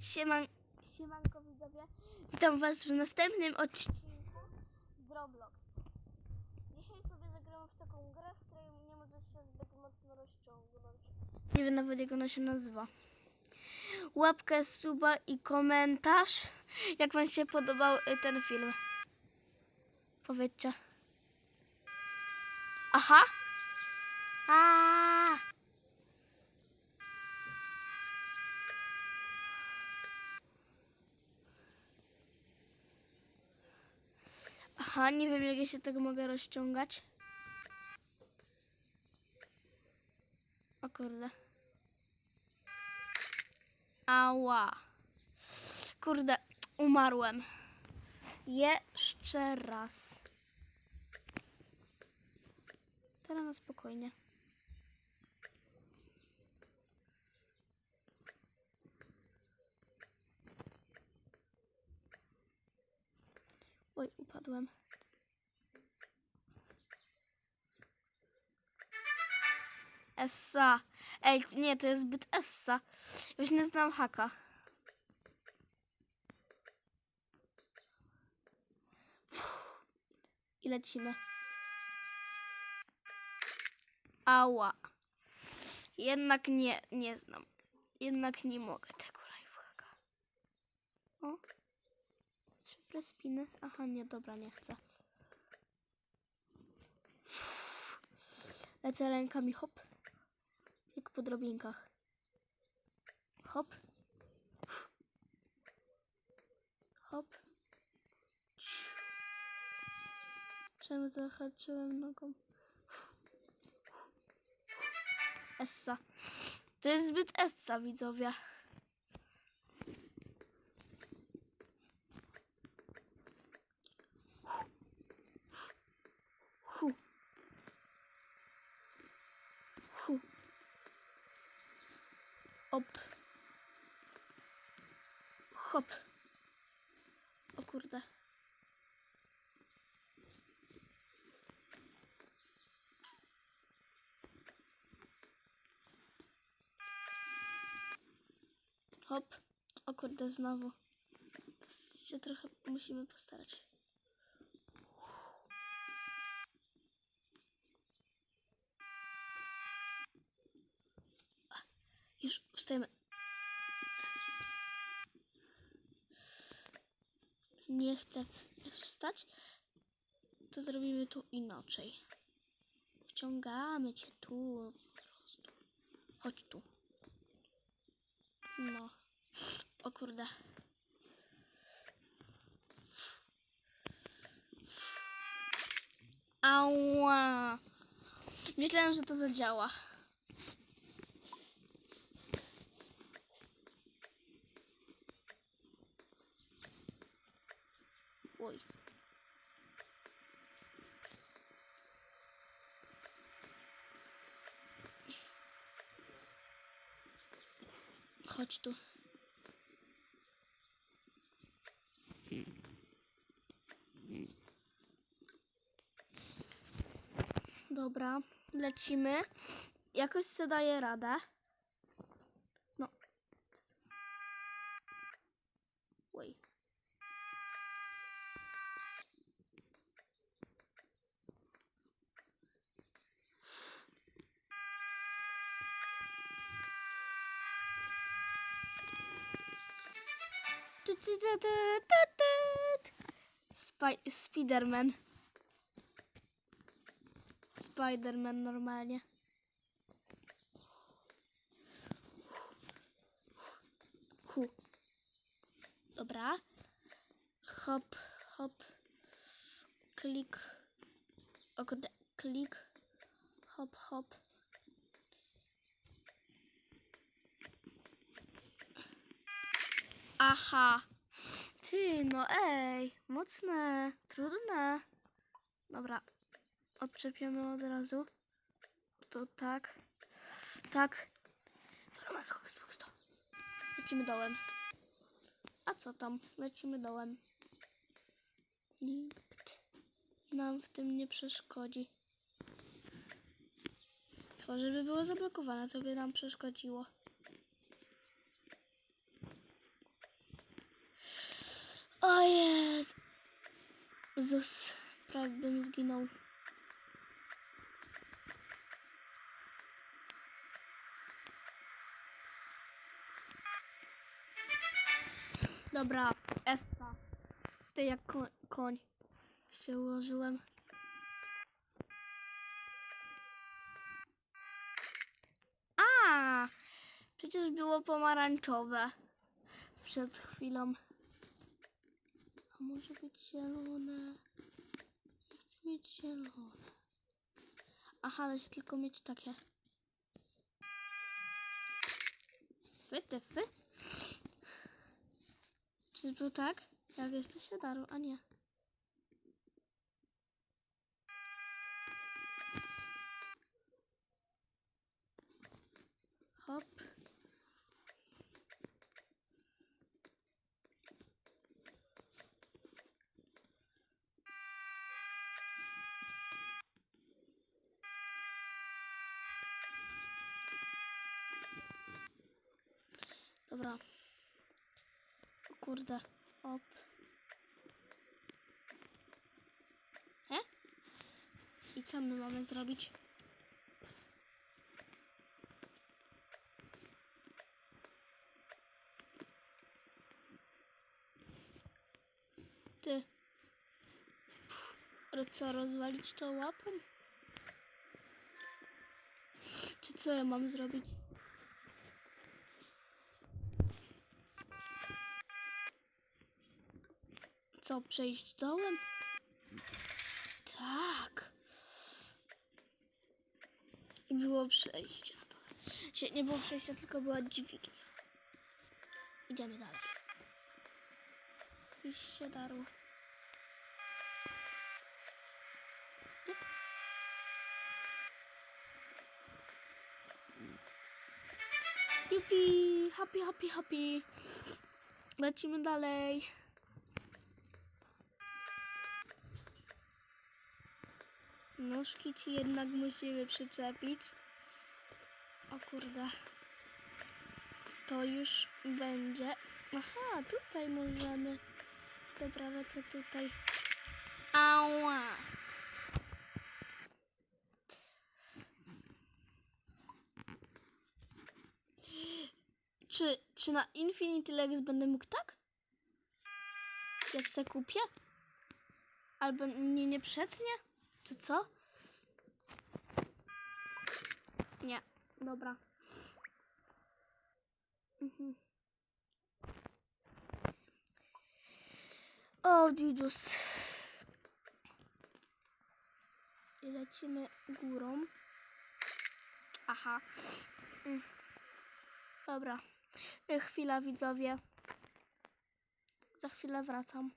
Sieman, siemanko widzowie. Witam was w następnym odcinku z Roblox. Dzisiaj sobie zagramy w taką grę, w której nie może się zbyt mocno rozciągnąć. Nie wiem nawet jak ona się nazywa. Łapkę, suba i komentarz. Jak wam się podobał y, ten film? Powiedzcie. Aha! A! Aha, nie wiem jak ja się tego mogę rozciągać. O kurde. Ała. Kurde, umarłem. Jeszcze raz. Teraz na spokojnie. Oj, upadłem. Essa. Ej, nie, to jest zbyt Essa. Już nie znam haka. I lecimy. Ała. Jednak nie, nie znam. Jednak nie mogę tego lifehacka. O. Trzy frespiny. Aha, nie, dobra, nie chcę. Lecę rękami, hop. Jak po drobinkach. Hop. Hop. Czemu zahaczyłem nogą? Essa. To jest zbyt essa, widzowie. Hu. Hu. Op. Hop. O kurde. Hop. O kurde, znowu. To się trochę musimy postarać. Już wstajemy. Nie chcę w- wstać, to zrobimy to inaczej. Wciągamy cię tu po prostu. Chodź tu. No. O kurde. Ała. Myślałem, że to zadziała. Oj. Chodź tu. Dobra, lecimy. Jakoś sobie daje radę. No. Oj. Ty, ty, ty, ty, ty, ty. Spiderman. Spiderman normalnie. Hu. Dobra. Hop, hop. Klik. O klik. Hop, hop. Aha. Ty, no ej. Mocne. Trudne. Dobra. Odczepiamy od razu. To tak. Tak. Hokus pokus to. Lecimy dołem. A co tam? Lecimy dołem. Nikt nam w tym nie przeszkodzi. Chyba, żeby było zablokowane, to by nam przeszkodziło. O Jezu. Jezus, prawie bym zginął. Dobra, Essa. Ty jak koń, koń się ułożyłem. A, przecież było pomarańczowe przed chwilą. Może być zielone? Ja chcę mieć zielone. Aha, ale się tylko mieć takie. Fy, ty, fy. Czy to tak? Jak jeszcze się darło? A nie. Hop. Dobra. O kurde. Op. E? I co my mamy zrobić? Ty. Ale co, rozwalić to łapą? Czy co ja mam zrobić? Co, przejść dołem? Tak. I było przejście na nie było przejścia, tylko była dźwignia. Idziemy dalej. Już się darło. Jupi! Happy, happy, happy. Lecimy dalej. Nóżki ci jednak musimy przyczepić. O kurde. To już będzie. Aha, tutaj możemy. Dobra, lecę tutaj. Ała. Czy, czy na Infinity Legs będę mógł tak? Jak se kupię? Albo mnie nie przetnie? Czy co? Nie, dobra. Mhm. O, Jesus. Lecimy górą. Aha. Mm. Dobra. E, Chwila, widzowie. Za chwilę wracam.